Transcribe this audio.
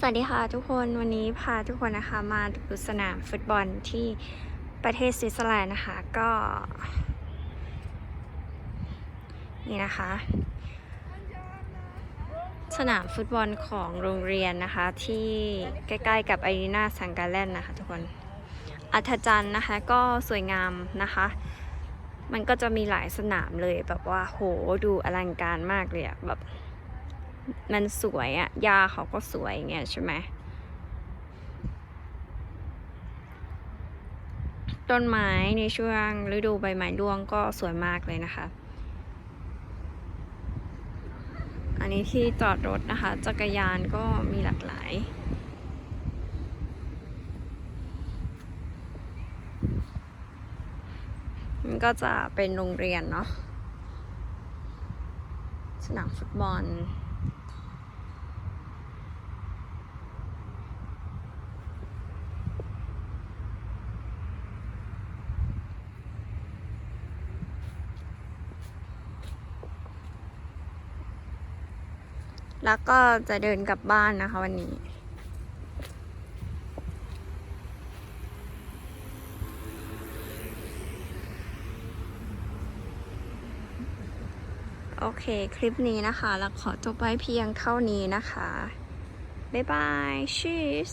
สวัสดีค่ะทุกคนวันนี้พาทุกคนนะคะมาดูสนามฟุตบอลที่ประเทศสวิตเซอร์แลนด์นะคะก็ นี่นะคะ สนามฟุตบอลของโรงเรียนนะคะ ที่ใกล้ๆกับไอรีนาสังกาแลนนะคะทุกคนอัธจันทร์นะคะก็สวยงามนะคะ มันก็จะมีหลายสนามเลยแบบว่าโหดูอลังการมากเลยอะแบบ มันสวยอะหญ้าเขาก็สวยอย่างเงี้ยใช่ไหมต้นไม้ในช่วงฤดูใบไม้ร่วงก็สวยมากเลยนะคะ อันนี้ที่จอดรถนะคะ จักรยานก็มีหลากหลายมันก็จะเป็นโรงเรียนเนาะสนามฟุตบอล แล้วก็จะเดินกลับบ้านนะคะวันนี้ โอเค คลิปนี้นะคะ เราขอจบไว้เพียงเท่านี้นะคะ บ๊ายบายชีส